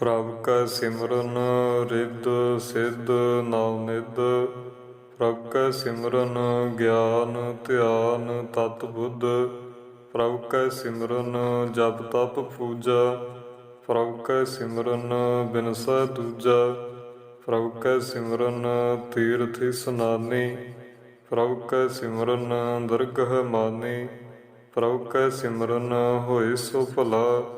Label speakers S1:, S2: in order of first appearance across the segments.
S1: ਪ੍ਰਭ ਕੈ ਸਿਮਰਨ, ਰਿੱਧ ਸਿੱਧ ਨਾਮ ਨਿਧ। ਪ੍ਰਭ ਕੈ ਸਿਮਰਨ, ਗਿਆਨ ਧਿਆਨ ਤਤ ਬੁੱਧ। ਪ੍ਰਭ ਕੈ ਸਿਮਰਨ, ਜਪ ਤਪ ਪੂਜਾ। ਪ੍ਰਭ ਕੈ ਸਿਮਰਨ, ਬਿਨਸੈ ਦੂਜਾ। ਪ੍ਰਭ ਕੈ ਸਿਮਰਨ, ਤੀਰਥ ਇਸਨਾਨੀ ਪ੍ਰਭ ਕੈ ਸਿਮਰਨ, ਦਰਗਹ ਮਾਨੀ। ਪ੍ਰਭ ਕੈ ਸਿਮਰਨ, ਹੋਏ ਸੋ ਭਲਾ।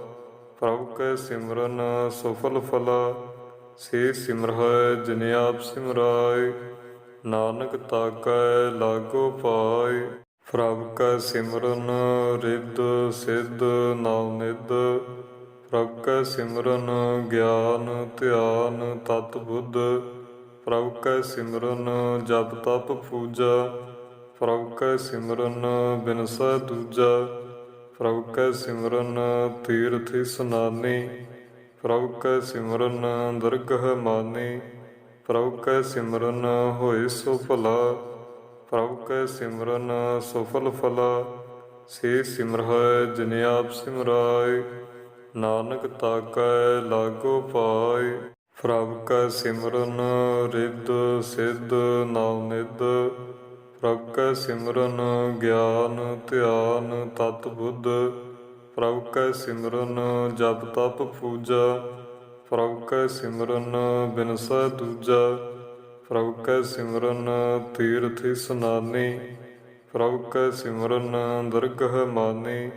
S1: ਪ੍ਰਭ ਕੈ ਸਿਮਰਨ ਸਫਲ ਫਲਾ, ਸੇ ਸਿਮਰਹਿ ਜਿਨ ਆਪ ਸਿਮਰਾਏ, ਨਾਨਕ ਤਾਕੈ ਲਾਗੋ ਪਾਏ। ਪ੍ਰਭ ਕੈ ਸਿਮਰਨ ਰਿੱਧ ਸਿੱਧ ਨਾਮ ਨਿਧ, ਪ੍ਰਭ ਕੈ ਸਿਮਰਨ ਗਿਆਨ ਧਿਆਨ ਤਤ ਬੁੱਧ, ਪ੍ਰਭ ਕੈ ਸਿਮਰਨ ਜਪ ਤਪ ਪੂਜਾ, ਪ੍ਰਭ ਕੈ ਸਿਮਰਨ ਬਿਨਸਾ ਦੂਜਾ। ਪ੍ਰਭ ਕੈ ਸਿਮਰਨ ਤੀਰਥ ਇਸਨਾਨੀ ਪ੍ਰਭ ਕੈ ਸਿਮਰਨ ਦਰਗਹ ਮਾਨੀ ਪ੍ਰਭ ਕੈ ਸਿਮਰਨ ਹੋਏ ਸੋ ਭਲਾ ਪ੍ਰਭ ਕੈ ਸਿਮਰਨ ਸਫਲ ਫਲਾ, ਸੇ ਸਿਮਰਹਿ ਜਿਨ ਆਪ ਸਿਮਰਾਏ, ਨਾਨਕ ਤਾਕੈ ਲਾਗੋ ਪਾਏ। ਪ੍ਰਭ ਕੈ ਸਿਮਰਨ ਰਿੱਧ ਸਿੱਧ ਨਾਮ ਨਿਧ ਪ੍ਰਭ ਕੈ ਸਿਮਰਨ, ਗਿਆਨ, ਧਿਆਨ, ਤਤ ਬੁੱਧ। ਪ੍ਰਭ ਕੈ ਸਿਮਰਨ, ਜਪ ਤਪ ਪੂਜਾ। ਪ੍ਰਭ ਕੈ ਸਿਮਰਨ, ਬਿਨਸੈ ਦੂਜਾ। ਪ੍ਰਭ ਕੈ ਸਿਮਰਨ, ਤੀਰਥ ਇਸਨਾਨੀ ਪ੍ਰਭ ਕੈ ਸਿਮਰਨ, ਦਰਗਹ ਮਾਨੀ।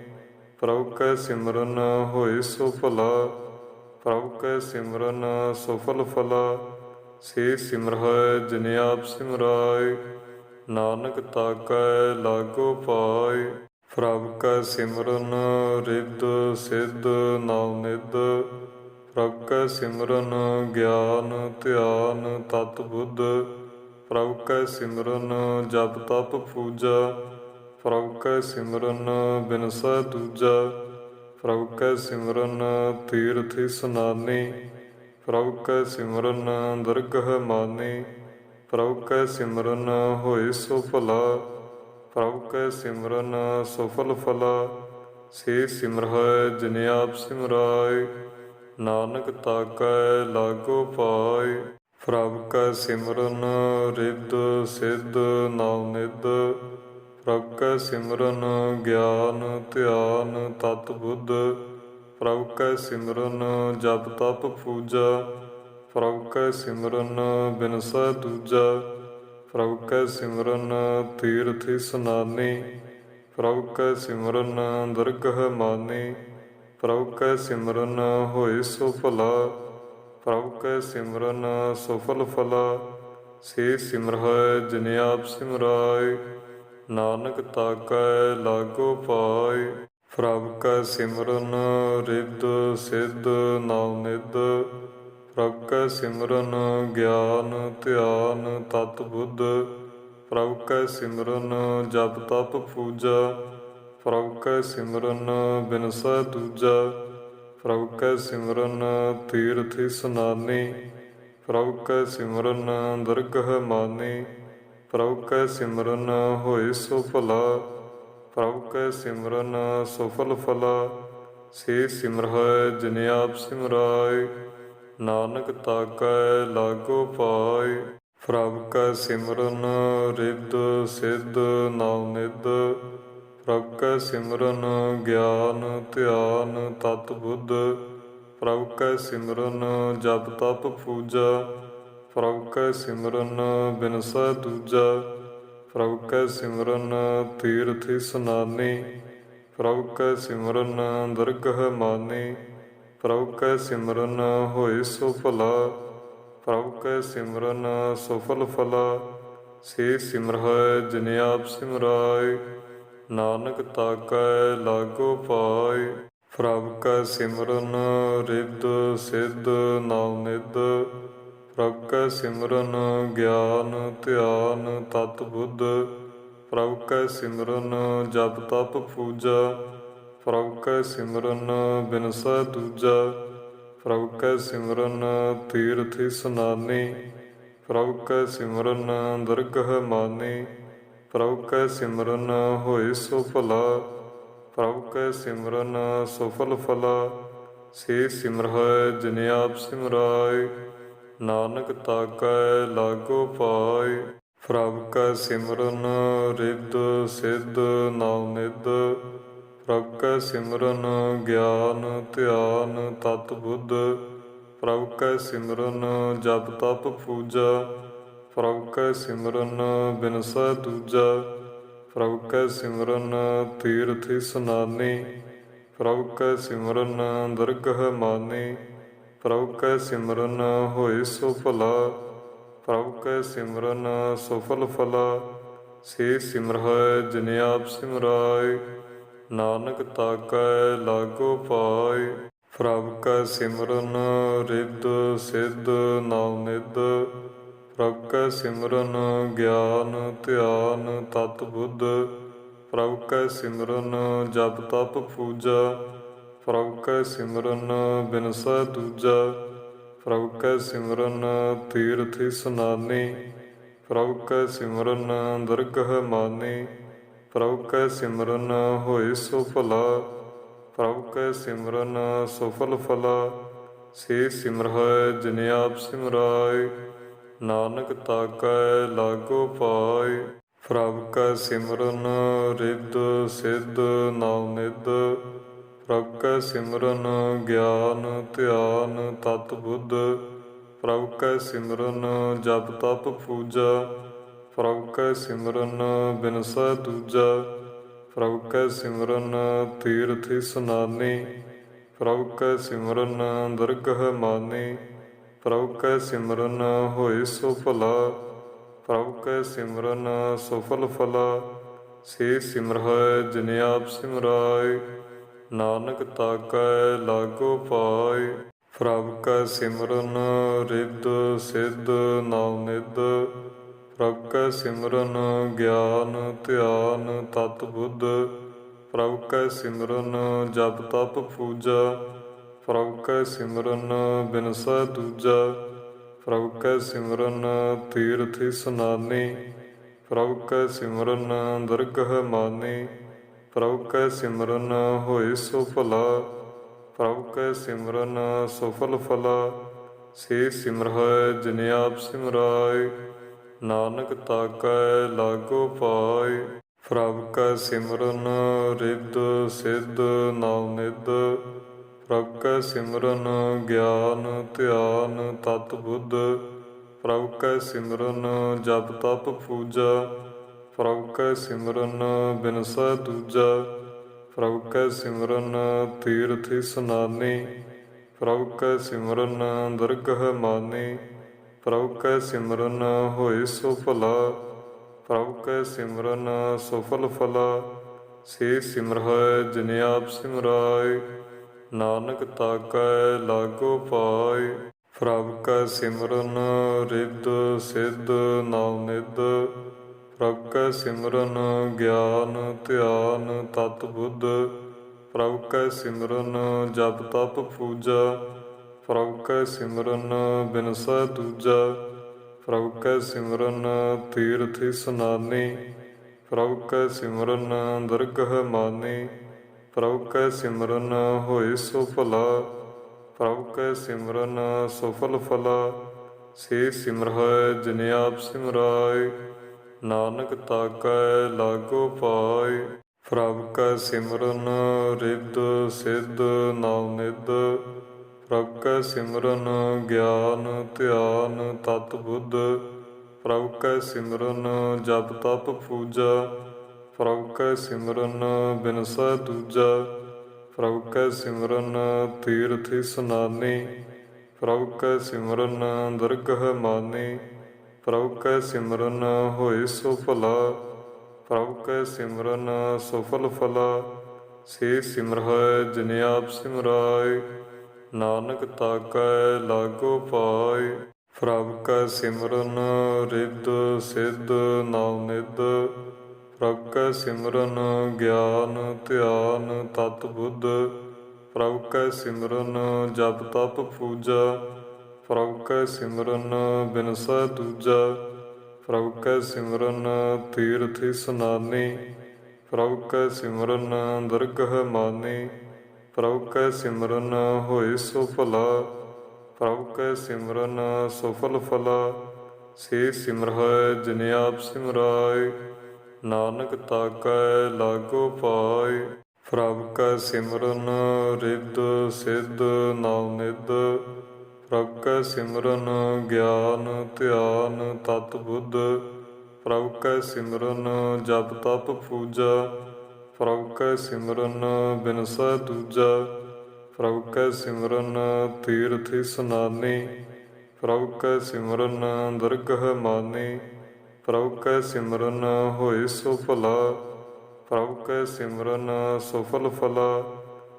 S1: ਪ੍ਰਭ ਕੈ ਸਿਮਰਨ, ਹੋਏ ਸੋ ਭਲਾ। ਪ੍ਰਭ ਕੈ ਸਿਮਰਨ, ਸਫਲ ਫਲਾ। ਸੇ ਸਿਮਰਹਿ ਜਿਨ ਆਪ ਸਿਮਰਾਏ। ਨਾਨਕ ਤਾਕੈ ਲਾਗੋ ਪਾਏ ਪ੍ਰਭ ਕੈ ਸਿਮਰਨ ਰਿੱਧ ਸਿੱਧ ਨਾਮ ਨਿਧ, ਪ੍ਰਭ ਕੈ ਸਿਮਰਨ ਗਿਆਨ ਧਿਆਨ ਤਤ ਬੁੱਧ, ਪ੍ਰਭ ਕੈ ਸਿਮਰਨ ਜਪ ਤਪ ਪੂਜਾ, ਪ੍ਰਭ ਕੈ ਸਿਮਰਨ ਬਿਨਸਾ ਦੂਜਾ, ਪ੍ਰਭ ਕੈ ਸਿਮਰਨ ਤੀਰਥ ਇਸਨਾਨੀ ਪ੍ਰਭ ਕੈ ਸਿਮਰਨ ਦਰਗਹ ਮਾਨੀ। ਪ੍ਰਭ ਕੈ ਸਿਮਰਨ ਹੋਏ ਸੋ ਭਲਾ ਪ੍ਰਭ ਕੈ ਸਿਮਰਨ ਸਫਲ ਫਲਾ, ਸੇ ਸਿਮਰਹਿ ਜਿਨ ਆਪ ਸਿਮਰਾਏ, ਨਾਨਕ ਤਾਕੈ ਲਾਗੋ ਪਾਏ। ਪ੍ਰਭ ਕੈ ਸਿਮਰਨ ਰਿੱਧ ਸਿੱਧ ਨਾਮ ਨਿਧ ਪ੍ਰਭ ਕੈ ਸਿਮਰਨ ਗਿਆਨ ਧਿਆਨ ਤਤ ਬੁੱਧ ਪ੍ਰਭ ਕੈ ਸਿਮਰਨ ਜਪ ਤਪ ਪੂਜਾ ਪ੍ਰਭ ਕੈ ਸਿਮਰਨ ਬਿਨਸਾ ਦੂਜਾ ਪ੍ਰਭ ਕੈ ਸਿਮਰਨ ਤੀਰਥ ਇਸਨਾਨੀ ਪ੍ਰਭ ਕੈ ਸਿਮਰਨ ਦਰਗਹ ਮਾਨੀ ਪ੍ਰਭ ਕੈ ਸਿਮਰਨ ਹੋਏ ਸੋ ਭਲਾ ਪ੍ਰਭ ਕੈ ਸਿਮਰਨ ਸਫਲ ਫਲਾ, ਸੇ ਸਿਮਰਹਿ ਜਿਨ ਆਪ ਸਿਮਰਾਏ, ਨਾਨਕ ਤਾਕੈ ਲਾਗੋ ਪਾਏ। ਪ੍ਰਭ ਕੈ ਸਿਮਰਨ ਰਿੱਧ ਸਿੱਧ ਨਾਮ ਨਿਧ ਪ੍ਰਭ ਕੈ ਸਿਮਰਨ, ਗਿਆਨ, ਧਿਆਨ, ਤਤ ਬੁੱਧ। ਪ੍ਰਭ ਕੈ ਸਿਮਰਨ, ਜਪ ਤਪ ਪੂਜਾ। ਪ੍ਰਭ ਕੈ ਸਿਮਰਨ, ਬਿਨਸਾ ਦੂਜਾ। ਪ੍ਰਭ ਕੈ ਸਿਮਰਨ, ਤੀਰਥ ਸਨਾਨੀ ਪ੍ਰਭ ਕੈ ਸਿਮਰਨ, ਦਰਗਹ ਮਾਨੀ। ਪ੍ਰਭ ਕੈ ਸਿਮਰਨ, ਹੋਏ ਸੋ ਭਲਾ। ਪ੍ਰਭ ਕੈ ਸਿਮਰਨ, ਸਫਲ ਫਲਾ। ਸੇ ਸਿਮਰਹਿ ਜਿਨ ਆਪ ਸਿਮਰਾਏ। ਨਾਨਕ ਤਾਕੈ ਲਾਗੋ ਪਾਏ ਪ੍ਰਭ ਕੈ ਸਿਮਰਨ ਰਿੱਧ ਸਿੱਧ ਨਾਮ ਨਿਧ। ਪ੍ਰਭ ਕੈ ਸਿਮਰਨ ਗਿਆਨ ਧਿਆਨ ਤਤ ਬੁੱਧ। ਪ੍ਰਭ ਕੈ ਸਿਮਰਨ ਜਪ ਤਪ ਪੂਜਾ। ਪ੍ਰਭ ਕੈ ਸਿਮਰਨ ਬਿਨਸਾ ਦੂਜਾ। ਪ੍ਰਭ ਕੈ ਸਿਮਰਨ ਤੀਰਥ ਇਸਨਾਨੀ ਪ੍ਰਭ ਕੈ ਸਿਮਰਨ ਦਰਗਹ ਮਾਨੀ। ਪ੍ਰਭ ਕੈ ਸਿਮਰਨ ਹੋਏ ਸੋ ਭਲਾ ਪ੍ਰਭ ਕੈ ਸਿਮਰਨ ਸਫਲ ਫਲਾ, ਸੇ ਸਿਮਰਹਿ ਜਿਨ ਆਪ ਸਿਮਰਾਏ, ਨਾਨਕ ਤਾਕੈ ਲਾਗੋ ਪਾਏ। ਪ੍ਰਭ ਕੈ ਸਿਮਰਨ ਰਿੱਧ ਸਿੱਧ ਨਾਮ ਨਿਧ ਪ੍ਰਭ ਕੈ ਸਿਮਰਨ ਗਿਆਨ ਧਿਆਨ ਤਤ ਬੁੱਧ ਪ੍ਰਭ ਕੈ ਸਿਮਰਨ ਜਪ ਤਪ ਪੂਜਾ ਪ੍ਰਭ ਕੈ ਸਿਮਰਨ ਬਿਨਸੈ ਦੂਜਾ ਪ੍ਰਭ ਕੈ ਸਿਮਰਨ ਤੀਰਥ ਇਸਨਾਨੀ ਪ੍ਰਭ ਕੈ ਸਿਮਰਨ ਦਰਗਹ ਮਾਨੀ ਪ੍ਰਭ ਕੈ ਸਿਮਰਨ ਹੋਏ ਸੋ ਭਲਾ ਪ੍ਰਭ ਕੈ ਸਿਮਰਨ ਸਫਲ ਫਲਾ, ਸੇ ਸਿਮਰਹਿ ਜਿਨ ਆਪ ਸਿਮਰਾਏ, ਨਾਨਕ ਤਾਕੈ ਲਾਗੋ ਪਾਏ। ਪ੍ਰਭ ਕੈ ਸਿਮਰਨ ਰਿੱਧ ਸਿੱਧ ਨਾਮ ਨਿਧ ਪ੍ਰਭ ਕੈ ਸਿਮਰਨ, ਗਿਆਨ, ਧਿਆਨ, ਤਤ ਬੁੱਧ। ਪ੍ਰਭ ਕੈ ਸਿਮਰਨ ਜਪ ਤਪ ਪੂਜਾ। ਪ੍ਰਭ ਕੈ ਸਿਮਰਨ, ਬਿਨਸਾ ਦੂਜਾ। ਪ੍ਰਭ ਕੈ ਸਿਮਰਨ, ਤੀਰਥ ਇਸਨਾਨੀ ਪ੍ਰਭ ਕੈ ਸਿਮਰਨ, ਦਰਗਹ ਮਾਨੀ। ਪ੍ਰਭ ਕੈ ਸਿਮਰਨ, ਹੋਏ ਸੋ ਭਲਾ। ਪ੍ਰਭ ਕੈ ਸਿਮਰਨ, ਸਫਲ ਫਲਾ। ਸੇ ਸਿਮਰਹਿ, ਜਿਨ ਆਪ ਸਿਮਰਾਏ। ਨਾਨਕ ਤਾਕੈ ਲਾਗੋ ਪਾਏ ਪ੍ਰਭ ਕੈ ਸਿਮਰਨ ਰਿੱਧ ਸਿੱਧ ਨਾਮ ਨਿਧ। ਪ੍ਰਭ ਕੈ ਸਿਮਰਨ ਗਿਆਨ ਧਿਆਨ ਤਤ ਬੁੱਧ। ਪ੍ਰਭ ਕੈ ਸਿਮਰਨ ਜਪ ਤਪ ਪੂਜਾ। ਪ੍ਰਭ ਕੈ ਸਿਮਰਨ ਬਿਨਸਾ ਦੂਜਾ। ਪ੍ਰਭ ਕੈ ਸਿਮਰਨ ਤੀਰਥ ਇਸਨਾਨੀ ਪ੍ਰਭ ਕੈ ਸਿਮਰਨ ਦਰਗਹ ਮਾਨੀ। ਪ੍ਰਭ ਕੈ ਸਿਮਰਨ ਹੋਏ ਸੋ ਭਲਾ, ਪ੍ਰਭ ਕੈ ਸਿਮਰਨ ਸਫਲ ਫਲਾ, ਸੇ ਸਿਮਰਹਿ ਜਿਨ ਆਪ ਸਿਮਰਾਏ, ਨਾਨਕ ਤਾਕੈ ਲਾਗੋ ਪਾਏ। ਪ੍ਰਭ ਕੈ ਸਿਮਰਨ ਰਿੱਧ ਸਿੱਧ ਨਾਮ ਨਿਧ, ਪ੍ਰਭ ਕੈ ਸਿਮਰਨ ਗਿਆਨ ਧਿਆਨ ਤਤ ਬੁੱਧ, ਪ੍ਰਭ ਕੈ ਸਿਮਰਨ ਜਪ ਤਪ ਪੂਜਾ ਪ੍ਰਭ ਕੈ ਸਿਮਰਨ ਬਿਨਸਾ ਦੂਜਾ ਪ੍ਰਭ ਕੈ ਸਿਮਰਨ ਤੀਰਥ ਇਸਨਾਨੀ ਪ੍ਰਭ ਕੈ ਸਿਮਰਨ ਦਰਗਹ ਮਾਨੀ ਪ੍ਰਭ ਕੈ ਸਿਮਰਨ ਹੋਏ ਸੋ ਭਲਾ ਪ੍ਰਭ ਕੈ ਸਿਮਰਨ ਸਫਲ ਫਲਾ, ਸੇ ਸਿਮਰਹਿ ਜਿਨ ਆਪ ਸਿਮਰਾਏ, ਨਾਨਕ ਤਾਕੈ ਲਾਗੋ ਪਾਏ। ਪ੍ਰਭ ਕੈ ਸਿਮਰਨ ਰਿੱਧ ਸਿੱਧ ਨਾਮ ਨਿਧ ਪ੍ਰਭ ਕੈ ਸਿਮਰਨ ਗਿਆਨ ਧਿਆਨ ਤਤ ਬੁੱਧ, ਪ੍ਰਭ ਕੈ ਸਿਮਰਨ ਜਪ ਤਪ ਪੂਜਾ, ਪ੍ਰਭ ਕੈ ਸਿਮਰਨ ਬਿਨਸਾ ਦੂਜਾ, ਪ੍ਰਭ ਕੈ ਸਿਮਰਨ ਤੀਰਥ ਸਨਾਨੀ, ਪ੍ਰਭ ਕੈ ਸਿਮਰਨ ਦਰਗਹ ਮਾਨੀ, ਪ੍ਰਭ ਕੈ ਸਿਮਰਨ ਹੋਏ ਸੋ ਭਲਾ, ਪ੍ਰਭ ਕੈ ਸਿਮਰਨ ਸਫਲ ਫਲਾ, ਸੇ ਸਿਮਰਹਿ ਜਿਨ ਆਪ ਸਿਮਰਾਏ। ਨਾਨਕ ਤਾਕੈ ਲਾਗੋ ਪਾਏ ਪ੍ਰਭ ਕੈ ਸਿਮਰਨ ਰਿੱਧ ਸਿੱਧ ਨਾਮ ਨਿਧ। ਪ੍ਰਭ ਕੈ ਸਿਮਰਨ ਗਿਆਨ ਧਿਆਨ ਤਤ ਬੁੱਧ। ਪ੍ਰਭ ਕੈ ਸਿਮਰਨ ਜਪ ਤਪ ਪੂਜਾ। ਪ੍ਰਭ ਕੈ ਸਿਮਰਨ ਬਿਨਸਾ ਦੂਜਾ। ਪ੍ਰਭ ਕੈ ਸਿਮਰਨ ਤੀਰਥ ਇਸਨਾਨੀ ਪ੍ਰਭ ਕੈ ਸਿਮਰਨ ਦਰਗਹ ਮਾਨੀ। ਪ੍ਰਭ ਕੈ ਸਿਮਰਨ ਹੋਏ ਸੋ ਭਲਾ, ਪ੍ਰਭ ਕੈ ਸਿਮਰਨ ਸਫਲ ਫਲਾ, ਸੇ ਸਿਮਰਹਿ ਜਿਨ ਆਪ ਸਿਮਰਾਏ, ਨਾਨਕ ਤਾਕੈ ਲਾਗੋ ਪਾਏ। ਪ੍ਰਭ ਕੈ ਸਿਮਰਨ ਰਿੱਧ ਸਿੱਧ ਨਾਮ ਨਿਧ, ਪ੍ਰਭ ਕੈ ਸਿਮਰਨ ਗਿਆਨ ਧਿਆਨ ਤਤ ਬੁੱਧ, ਪ੍ਰਭ ਕੈ ਸਿਮਰਨ ਜਪ ਤਪ ਪੂਜਾ ਪ੍ਰਭ ਕੈ ਸਿਮਰਨ ਬਿਨਸੈ ਦੂਜਾ ਪ੍ਰਭ ਕੈ ਸਿਮਰਨ ਤੀਰਥ ਇਸਨਾਨੀ ਪ੍ਰਭ ਕੈ ਸਿਮਰਨ ਦਰਗਹ ਮਾਨੀ ਪ੍ਰਭ ਕੈ ਸਿਮਰਨ ਹੋਏ ਸੋ ਭਲਾ ਪ੍ਰਭ ਕੈ ਸਿਮਰਨ ਸਫਲ ਫਲਾ, ਸੇ ਸਿਮਰਹਿ ਜਿਨ ਆਪ ਸਿਮਰਾਏ, ਨਾਨਕ ਤਾਕੈ ਲਾਗੋ ਪਾਏ। ਪ੍ਰਭ ਕੈ ਸਿਮਰਨ ਰਿੱਧ ਸਿੱਧ ਨਾਮ ਨਿਧ ਪ੍ਰਭ ਕੈ ਸਿਮਰਨ ਗਿਆਨ ਧਿਆਨ ਤਤ ਬੁੱਧ, ਪ੍ਰਭ ਕੈ ਸਿਮਰਨ ਜਪ ਤਪ ਪੂਜਾ, ਪ੍ਰਭ ਕੈ ਸਿਮਰਨ ਬਿਨਸਾ ਦੂਜਾ, ਪ੍ਰਭ ਕੈ ਸਿਮਰਨ ਤੀਰਥ ਸਨਾਨੀ ਪ੍ਰਭ ਕੈ ਸਿਮਰਨ ਦਰਗਹ ਮਾਨੀ, ਪ੍ਰਭ ਕੈ ਸਿਮਰਨ ਹੋਏ ਸੋ ਭਲਾ, ਪ੍ਰਭ ਕੈ ਸਿਮਰਨ ਸਫਲ ਫਲਾ, ਸੇ ਸਿਮਰਹਿ ਜਿਨ ਆਪ ਸਿਮਰਾਏ। ਨਾਨਕ ਤਾਕੈ ਲਾਗੋ ਪਾਏ ਪ੍ਰਭ ਕੈ ਸਿਮਰਨ ਰਿੱਧ ਸਿੱਧ ਨਾਮ ਨਿਧ। ਪ੍ਰਭ ਕੈ ਸਿਮਰਨ ਗਿਆਨ ਧਿਆਨ ਤਤ ਬੁੱਧ। ਪ੍ਰਭ ਕੈ ਸਿਮਰਨ ਜਪ ਤਪ ਪੂਜਾ, ਪ੍ਰਭ ਕੈ ਸਿਮਰਨ ਬਿਨਸਾ ਦੂਜਾ। ਪ੍ਰਭ ਕੈ ਸਿਮਰਨ ਤੀਰਥ ਇਸਨਾਨੀ ਪ੍ਰਭ ਕੈ ਸਿਮਰਨ ਦਰਗਹ ਮਾਨੀ। ਪ੍ਰਭੂ ਕੈ ਸਿਮਰਨ ਹੋਏ ਸੋ ਭਲਾ, ਪ੍ਰਭੂ ਕੈ ਸਿਮਰਨ ਸਫਲ ਫਲਾ, ਸੇ ਸਿਮਰਹਿ ਜਿਨ ਆਪ ਸਿਮਰਾਏ, ਨਾਨਕ ਤਾਕੈ ਲਾਗੋ ਪਾਏ। ਪ੍ਰਭ ਕੈ ਸਿਮਰਨ ਰਿੱਧ ਸਿੱਧ ਨਾਮ ਨਿਧ, ਪ੍ਰਭ ਕੈ ਸਿਮਰਨ ਗਿਆਨ ਧਿਆਨ ਤਤ ਬੁੱਧ ਪ੍ਰਭ ਕੈ ਸਿਮਰਨ ਜਪ ਤਪ ਪੂਜਾ ਪ੍ਰਭ ਕੈ ਸਿਮਰਨ ਬਿਨਸੈ ਦੂਜਾ ਪ੍ਰਭ ਕੈ ਸਿਮਰਨ ਤੀਰਥ ਇਸਨਾਨੀ ਪ੍ਰਭ ਕੈ ਸਿਮਰਨ ਦਰਗਹ ਮਾਨੀ ਪ੍ਰਭ ਕੈ ਸਿਮਰਨ ਹੋਏ ਸੋ ਭਲਾ ਪ੍ਰਭ ਕੈ ਸਿਮਰਨ ਸਫਲ ਫਲਾ,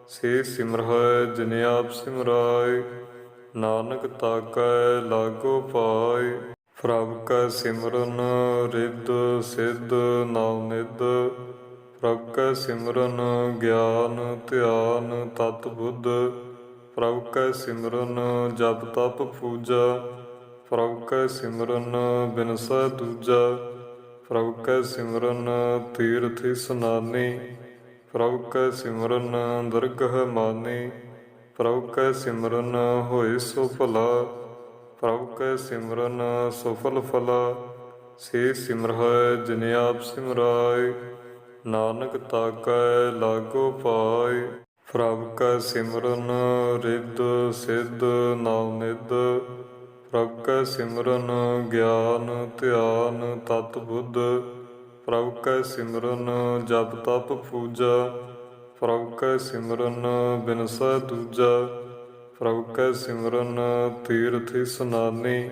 S1: ਸੇ ਸਿਮਰਹਿ ਜਿਨ ਆਪ ਸਿਮਰਾਏ, ਨਾਨਕ ਤਾਕੈ ਲਾਗੋ ਪਾਏ। ਪ੍ਰਭ ਕੈ ਸਿਮਰਨ ਰਿੱਧ ਸਿੱਧ ਨਾਮ ਨਿਧ ਪ੍ਰਭ ਕੈ ਸਿਮਰਨ ਗਿਆਨ ਧਿਆਨ ਤਤ ਬੁੱਧ, ਪ੍ਰਭ ਕੈ ਸਿਮਰਨ ਜਪ ਤਪ ਪੂਜਾ, ਪ੍ਰਭ ਕੈ ਸਿਮਰਨ ਬਿਨਸੈ ਦੂਜਾ, ਪ੍ਰਭ ਕੈ ਸਿਮਰਨ ਤੀਰਥ ਇਸਨਾਨੀ ਪ੍ਰਭ ਕੈ ਸਿਮਰਨ ਦਰਗਹ ਮਾਨੀ, ਪ੍ਰਭ ਕੈ ਸਿਮਰਨ ਹੋਏ ਸੋ ਭਲਾ, ਪ੍ਰਭ ਕੈ ਸਿਮਰਨ ਸਫਲ ਫਲਾ, ਸੇ ਸਿਮਰਹਿ ਜਿਨ ਆਪ ਸਿਮਰਾਏ। ਨਾਨਕ ਤਾਕੈ ਲਾਗੋ ਪਾਏ ਪ੍ਰਭ ਕੈ ਸਿਮਰਨ ਰਿੱਧ ਸਿੱਧ ਨਾਮ ਨਿਧ, ਪ੍ਰਭ ਕੈ ਸਿਮਰਨ ਗਿਆਨ ਧਿਆਨ ਤਤ ਬੁੱਧ, ਪ੍ਰਭ ਕੈ ਸਿਮਰਨ ਜਪ ਤਪ ਪੂਜਾ, ਪ੍ਰਭ ਕੈ ਸਿਮਰਨ ਬਿਨਸਾ ਦੂਜਾ, ਪ੍ਰਭ ਕੈ ਸਿਮਰਨ ਤੀਰਥ ਇਸਨਾਨੀ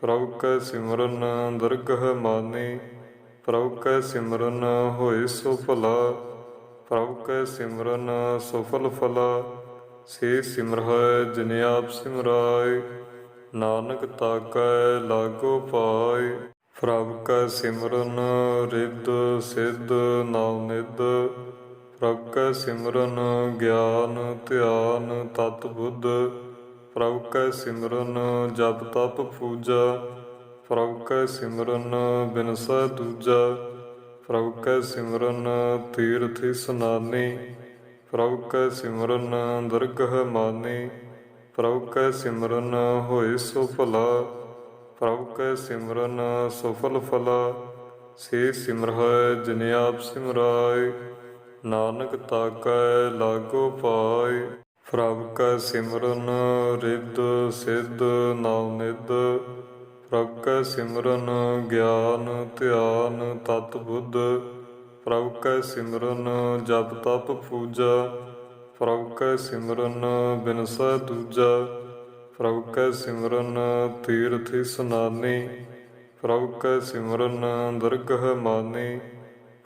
S1: ਪ੍ਰਭ ਕੈ ਸਿਮਰਨ ਦਰਗਹ ਮਾਨੀ। ਪ੍ਰਭ ਕੈ ਸਿਮਰਨ ਹੋਏ ਸੋ ਭਲਾ, ਪ੍ਰਭ ਕੈ ਸਿਮਰਨ ਸਫਲ ਫਲਾ, ਸੇ ਸਿਮਰਹਿ ਜਿਨ ਆਪ ਸਿਮਰਾਏ, ਨਾਨਕ ਤਾਕੈ ਲਾਗੋ ਪਾਏ। ਪ੍ਰਭ ਕੈ ਸਿਮਰਨ ਰਿੱਧ ਸਿੱਧ ਨਾਮ ਨਿਧ, ਪ੍ਰਭ ਕੈ ਸਿਮਰਨ ਗਿਆਨ ਧਿਆਨ ਤਤ ਬੁੱਧ ਪ੍ਰਭ ਕੈ ਸਿਮਰਨ ਜਪ ਤਪ ਪੂਜਾ ਪ੍ਰਭ ਕੈ ਸਿਮਰਨ ਬਿਨਸਾ ਦੂਜਾ ਪ੍ਰਭ ਕੈ ਸਿਮਰਨ ਤੀਰਥ ਇਸਨਾਨੀ ਪ੍ਰਭ ਕੈ ਸਿਮਰਨ ਦਰਗਹ ਮਾਨੀ ਪ੍ਰਭ ਕੈ ਸਿਮਰਨ ਹੋਏ ਸੋ ਭਲਾ ਪ੍ਰਭ ਕੈ ਸਿਮਰਨ ਸਫਲ ਫਲਾ, ਸੇ ਸਿਮਰਹਿ ਜਿਨ ਆਪ ਸਿਮਰਾਏ, ਨਾਨਕ ਤਾਕੈ ਲਾਗੋ ਪਾਏ। ਪ੍ਰਭ ਕੈ ਸਿਮਰਨ ਰਿੱਧ ਸਿੱਧ ਨਾਮ ਨਿਧ ਪ੍ਰਭ ਕੈ ਸਿਮਰਨ ਗਿਆਨ ਧਿਆਨ ਤਤ ਬੁੱਧ, ਪ੍ਰਭ ਕੈ ਸਿਮਰਨ ਜਪ ਤਪ ਪੂਜਾ, ਪ੍ਰਭ ਕੈ ਸਿਮਰਨ ਬਿਨਸਾ ਦੂਜਾ, ਪ੍ਰਭ ਕੈ ਸਿਮਰਨ ਤੀਰਥ ਇਸਨਾਨੀ ਪ੍ਰਭ ਕੈ ਸਿਮਰਨ ਦਰਗਹ ਮਾਨੀ,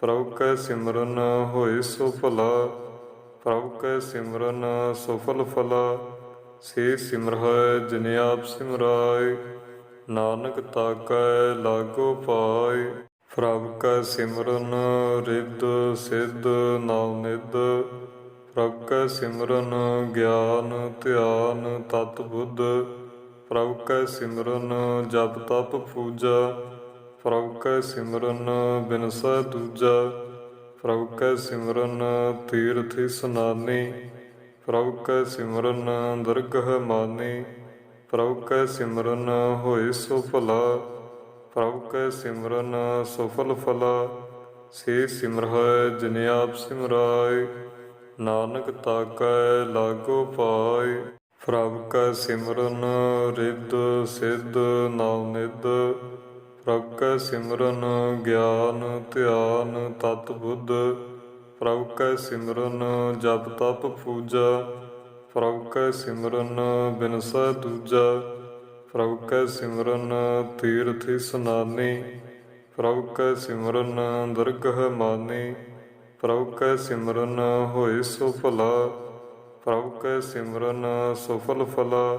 S1: ਪ੍ਰਭ ਕੈ ਸਿਮਰਨ ਹੋਏ ਸੋ ਭਲਾ, ਪ੍ਰਭ ਕੈ ਸਿਮਰਨ ਸਫਲ ਫਲਾ, ਸੇ ਸਿਮਰਹਿ ਜਿਨ ਆਪ ਸਿਮਰਾਏ। ਨਾਨਕ ਤਾਕੈ ਲਾਗੋ ਪਾਏ ਪ੍ਰਭ ਕੈ ਸਿਮਰਨ ਰਿੱਧ ਸਿੱਧ ਨਾਮ ਨਿਧ, ਪ੍ਰਭ ਕੈ ਸਿਮਰਨ ਗਿਆਨ ਧਿਆਨ ਤਤ ਬੁੱਧ, ਪ੍ਰਭ ਕੈ ਸਿਮਰਨ ਜਪ ਤਪ ਪੂਜਾ, ਪ੍ਰਭ ਕੈ ਸਿਮਰਨ ਬਿਨਸਾ ਦੂਜਾ, ਪ੍ਰਭ ਕੈ ਸਿਮਰਨ ਤੀਰਥ ਇਸਨਾਨੀ ਪ੍ਰਭ ਕੈ ਸਿਮਰਨ ਦਰਗਹ ਮਾਨੀ ਪ੍ਰਭ ਕੈ ਸਿਮਰਨ ਹੋਏ ਸੋ ਭਲਾ, ਪ੍ਰਭ ਕੈ ਸਿਮਰਨ ਸਫਲ ਫਲਾ, ਸੇ ਸਿਮਰਹਿ ਜਿਨ ਆਪ ਸਿਮਰਾਏ, ਨਾਨਕ ਤਾਕੈ ਲਾਗੋ ਪਾਏ। ਪ੍ਰਭ ਕੈ ਸਿਮਰਨ ਰਿੱਧ ਸਿੱਧ ਨਾਮ ਨਿਧ, ਪ੍ਰਭ ਕੈ ਸਿਮਰਨ ਗਿਆਨ ਧਿਆਨ ਤਤ ਬੁੱਧ, ਪ੍ਰਭ ਕੈ ਸਿਮਰਨ ਜਪ ਤਪ ਪੂਜਾ ਪ੍ਰਭ ਕੈ ਸਿਮਰਨ ਬਿਨਸੈ ਦੂਜਾ ਪ੍ਰਭ ਕੈ ਸਿਮਰਨ ਤੀਰਥ ਇਸਨਾਨੀ ਪ੍ਰਭ ਕੈ ਸਿਮਰਨ ਦਰਗਹ ਮਾਨੀ ਪ੍ਰਭ ਕੈ ਸਿਮਰਨ ਹੋਏ ਸੋ ਭਲਾ ਪ੍ਰਭ ਕੈ ਸਿਮਰਨ ਸਫਲ ਫਲਾ,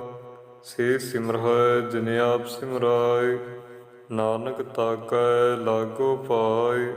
S1: ਸੇ ਸਿਮਰਹਿ ਜਿਨ ਆਪ ਸਿਮਰਾਏ, ਨਾਨਕ ਤਾਕੈ ਲਾਗੋ ਪਾਏ।